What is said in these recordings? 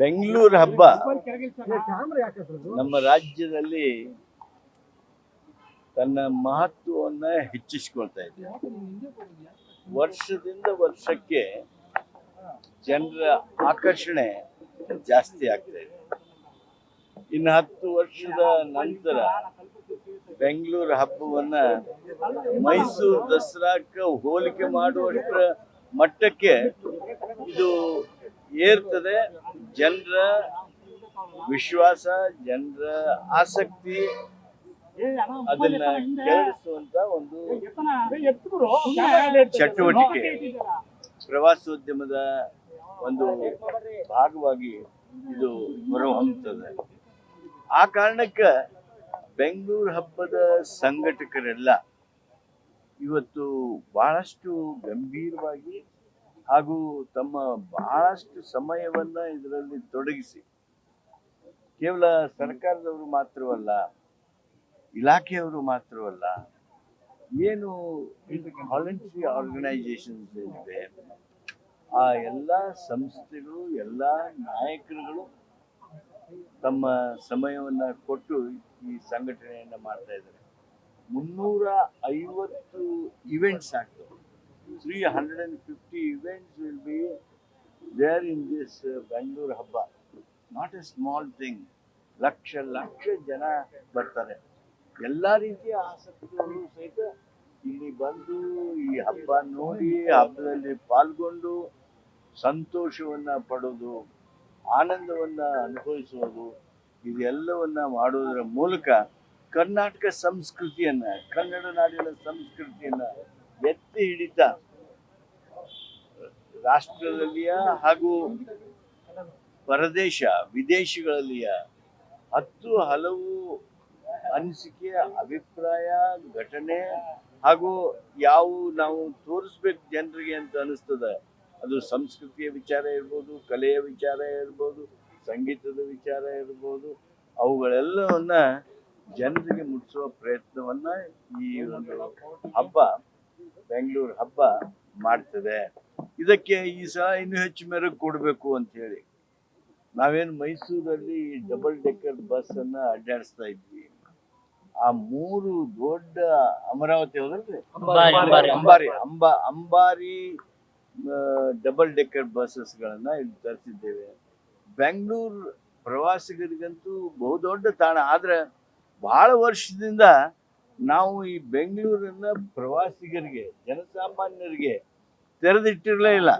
ಬೆಂಗಳೂರು ಹಬ್ಬ. ನಮ್ಮ ರಾಜ್ಯದಲ್ಲಿ ತನ್ನ ಮಹತ್ವವನ್ನ ಹೆಚ್ಚಿಸ್ಕೊಳ್ತಾ ಇದೆ. ವರ್ಷದಿಂದ ವರ್ಷಕ್ಕೆ ಜನರ ಆಕರ್ಷಣೆ ಜಾಸ್ತಿ ಆಗ್ತಾ ಇದೆ. ಇನ್ನು ಹತ್ತು ವರ್ಷದ ನಂತರ ಬೆಂಗಳೂರು ಹಬ್ಬವನ್ನ ಮೈಸೂರು ದಸರಾಕ್ಕೆ ಹೋಲಿಕೆ ಮಾಡುವಷ್ಟರ ಮಟ್ಟಕ್ಕೆ ಇದು ಏರ್ತದೆ. ಜನರ ವಿಶ್ವಾಸ, ಜನರ ಆಸಕ್ತಿ ಅದನ್ನ ಕೆರಳಿಸುವಂತ ಒಂದು ಚಟುವಟಿಕೆ. ಪ್ರವಾಸೋದ್ಯಮದ ಒಂದು ಭಾಗವಾಗಿ ಇದು ಹೊರಹೊಮ್ಮುತ್ತದೆ ಆ ಕಾರಣಕ್ಕೆ ಬೆಂಗಳೂರು ಹಬ್ಬದ ಸಂಘಟಕರೆಲ್ಲ ಇವತ್ತು ಬಹಳಷ್ಟು ಗಂಭೀರವಾಗಿ ಹಾಗೂ ತಮ್ಮ ಬಹಳಷ್ಟು ಸಮಯವನ್ನ ಇದರಲ್ಲಿ ತೊಡಗಿಸಿ. ಕೇವಲ ಸರ್ಕಾರದವರು ಮಾತ್ರವಲ್ಲ, ಇಲಾಖೆಯವರು ಮಾತ್ರವಲ್ಲ, ಏನು ವಾಲಂಟರಿ ಆರ್ಗನೈಸೇಷನ್ಸ್ ಏನಿದೆ, ಆ ಎಲ್ಲ ಸಂಸ್ಥೆಗಳು, ಎಲ್ಲ ನಾಯಕರುಗಳು ತಮ್ಮ ಸಮಯವನ್ನ ಕೊಟ್ಟು ಈ ಸಂಘಟನೆಯನ್ನು ಮಾಡ್ತಾ ಇದ್ದಾರೆ. ಮುನ್ನೂರ ಐವತ್ತು ಇವೆಂಟ್ಸ್ ಆಗ್ತವೆ. Three hundred will fifty events will be uh, Bengaluru ಹಬ್ಬ not a small thing lakh lakh ಜನ ಬರ್ತಾರೆ. ಎಲ್ಲ ರೀತಿಯ ಆಸಕ್ತಿಗಳು ಸಹಿತ ಇಲ್ಲಿ ಬಂದು ಈ ಹಬ್ಬ ನೋಡಿ ಹಬ್ಬದಲ್ಲಿ ಪಾಲ್ಗೊಂಡು ಸಂತೋಷವನ್ನ ಪಡೋದು ಆನಂದವನ್ನ ಅನುಭವಿಸೋದು ಇದೆಲ್ಲವನ್ನ ಮಾಡೋದರ ಮೂಲಕ ಕರ್ನಾಟಕ ಸಂಸ್ಕೃತಿಯನ್ನ ಕನ್ನಡ ನಾಡಿನ ಸಂಸ್ಕೃತಿಯನ್ನ ಎತ್ತಿ ಹಿಡಿತ ರಾಷ್ಟ್ರದಲ್ಲಿಯ ಹಾಗೂ ಪರದೇಶ, ವಿದೇಶಗಳಲ್ಲಿಯ ಹತ್ತು ಹಲವು ಅನಿಸಿಕೆ ಅಭಿಪ್ರಾಯ, ಘಟನೆ ಹಾಗೂ ಯಾವ ನಾವು ತೋರಿಸ್ಬೇಕು ಜನರಿಗೆ ಅಂತ ಅನಿಸ್ತದೆ. ಅದು ಸಂಸ್ಕೃತಿಯ ವಿಚಾರ ಇರ್ಬೋದು, ಕಲೆಯ ವಿಚಾರ ಇರ್ಬೋದು, ಸಂಗೀತದ ವಿಚಾರ ಇರ್ಬೋದು, ಅವುಗಳೆಲ್ಲವನ್ನ ಜನರಿಗೆ ಮುಟ್ಟಿಸುವ ಪ್ರಯತ್ನವನ್ನ ಈ ಒಂದು ಹಬ್ಬ ಬೆಂಗಳೂರು ಹಬ್ಬ ಮಾಡ್ತದೆ. ಇದಕ್ಕೆ ಈ ಸಲ ಇನ್ನೂ ಹೆಚ್ಚು ಮೇರೆ ಕೊಡಬೇಕು ಅಂತ ಹೇಳಿ. ನಾವೇನು ಮೈಸೂರಲ್ಲಿ ಡಬಲ್ ಡೆಕ್ಕರ್ ಬಸ್ ಅನ್ನ ಅಡ್ಡಾಡಿಸ್ತಾ ಇದ್ವಿ. ಆ ಮೂರು ದೊಡ್ಡ ಅಮರಾವತಿ ಹೋದ್ರೆ ಅಂಬಾರಿ, ಅಂಬ ಅಂಬಾರಿ ಡಬಲ್ ಡೆಕ್ಕರ್ ಬಸ್ಸಸ್ಗಳನ್ನ ಇಲ್ಲಿ ತರಿಸಿದ್ದೇವೆ. ಬೆಂಗಳೂರು ಪ್ರವಾಸಿಗರಿಗಂತೂ ಬಹುದೊಡ್ಡ ತಾಣ. ಆದ್ರೆ ಬಹಳ ವರ್ಷದಿಂದ ನಾವು ಈ ಬೆಂಗಳೂರಿನ ಪ್ರವಾಸಿಗರಿಗೆ, ಜನಸಾಮಾನ್ಯರಿಗೆ ತೆರೆದಿಟ್ಟಿರಲೇ ಇಲ್ಲ.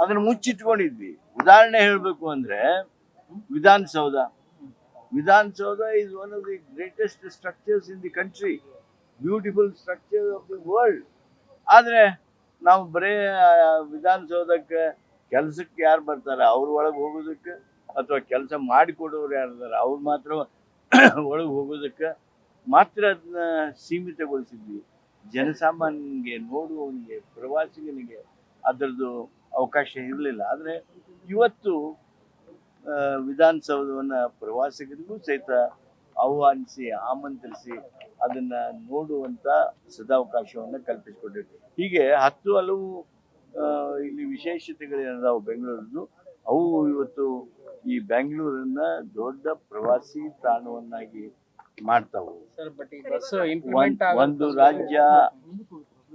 ಅದನ್ನು ಮುಚ್ಚಿಟ್ಕೊಂಡಿದ್ವಿ. ಉದಾಹರಣೆ ಹೇಳಬೇಕು ಅಂದರೆ, Vidhana Soudha. Vidhana Soudha is one of the greatest structures in the country beautiful structure of the world ಆದರೆ, ನಾವು ಬರೀ ವಿಧಾನಸೌಧಕ್ಕೆ ಕೆಲಸಕ್ಕೆ ಯಾರು ಬರ್ತಾರೆ? ಅವ್ರ ಒಳಗೆ ಹೋಗೋದಕ್ಕೆ? ಅಥವಾ ಕೆಲಸ ಮಾಡಿಕೊಡೋರು ಯಾರಿದ್ದಾರೆ ಅವ್ರು ಮಾತ್ರ ಒಳಗೆ ಹೋಗೋದಕ್ಕೆ ಮಾತ್ರ ಅದನ್ನ ಸೀಮಿತಗೊಳಿಸಿದ್ವಿ. ಜನಸಾಮಾನ್ಯನಿಗೆ, ನೋಡುವವನಿಗೆ, ಪ್ರವಾಸಿಗನಿಗೆ ಅದರದ್ದು ಅವಕಾಶ ಇರಲಿಲ್ಲ. ಆದರೆ ಇವತ್ತು ವಿಧಾನಸೌಧವನ್ನು ಪ್ರವಾಸಿಗರಿಗೂ ಸಹಿತ ಆಹ್ವಾನಿಸಿ, ಆಮಂತ್ರಿಸಿ ಅದನ್ನ ನೋಡುವಂತ ಸದಾವಕಾಶವನ್ನು ಕಲ್ಪಿಸಿಕೊಟ್ಟಿದ್ವಿ ಹೀಗೆ ಹತ್ತು ಹಲವು ಇಲ್ಲಿ ಇಲ್ಲಿ ವಿಶೇಷತೆಗಳೇನದಾವು ಬೆಂಗಳೂರದ್ದು, ಅವು ಇವತ್ತು ಈ ಬೆಂಗಳೂರನ್ನ ದೊಡ್ಡ ಪ್ರವಾಸಿ ತಾಣವನ್ನಾಗಿ ಮಾಡ್ತಾವು. ಸರ್ ಬಟ್ ಈ ಇಂಪ್ಲಿಮೆಂಟ್ ಒಂದು ರಾಜ್ಯ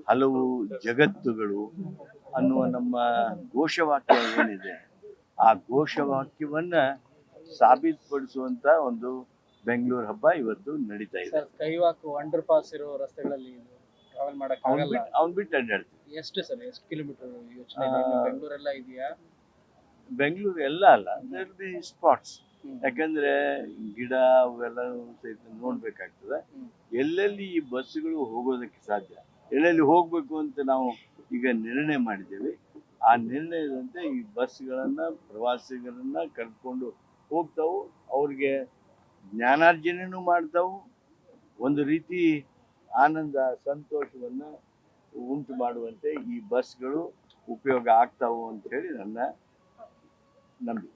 ಹಲವು ಜಗತ್ತುಗಳು ಅನ್ನುವ ನಮ್ಮ ಘೋಷವಾಕ್ಯ ಏನಿದೆ ಆ ಘೋಷವಾಕ್ಯವನ್ನ ಸಾಬೀತುಪಡಿಸುವಂತ ಒಂದು ಬೆಂಗಳೂರು ಹಬ್ಬ ಇವತ್ತು ನಡೀತಾ ಇದೆ. ಕೈವಾಕು ಅಂಡರ್ ಪಾಸ್ ಇರೋ ರಸ್ತೆಗಳಲ್ಲಿ ಟ್ರಾವೆಲ್ ಮಾಡಕ್ ಅವ್ನ್ ಆಗಲ್ಲ ಬಿಟ್ಟು ಅಡ್ಡಾಡ್ತೀವಿ ಎಷ್ಟು ಸರ್ ಎಷ್ಟು ಕಿಲೋಮೀಟರ್ ಯೋಚನೆ ಬೆಂಗಳೂರೆಲ್ಲ ಇದೆಯಾ? ಬೆಂಗಳೂರು ಎಲ್ಲ ಅಲ್ಲ ದೇರ್ ಬಿ ಸ್ಪಾಟ್ಸ್. ಯಾಕಂದ್ರೆ ಗಿಡ ಅವೆಲ್ಲ ಸಹಿತ ನೋಡ್ಬೇಕಾಗ್ತದೆ. ಎಲ್ಲೆಲ್ಲಿ ಈ ಬಸ್ಗಳು ಹೋಗೋದಕ್ಕೆ ಸಾಧ್ಯ? ಎಲ್ಲೆಲ್ಲಿ ಹೋಗ್ಬೇಕು ಅಂತ ನಾವು ಈಗ ನಿರ್ಣಯ ಮಾಡಿದ್ದೇವೆ. ಆ ನಿರ್ಣಯದಂತೆ ಈ ಬಸ್ಗಳನ್ನ ಪ್ರವಾಸಿಗರನ್ನ ಕರ್ಕೊಂಡು ಹೋಗ್ತಾವು. ಅವ್ರಿಗೆ ಜ್ಞಾನಾರ್ಜನೆನೂ ಮಾಡ್ತಾವು. ಒಂದು ರೀತಿ ಆನಂದ ಸಂತೋಷವನ್ನ ಉಂಟು ಮಾಡುವಂತೆ ಈ ಬಸ್ಗಳು ಉಪಯೋಗ ಆಗ್ತಾವು ಅಂತ ಹೇಳಿ ನನ್ನ ನಂಬಿಕೆ.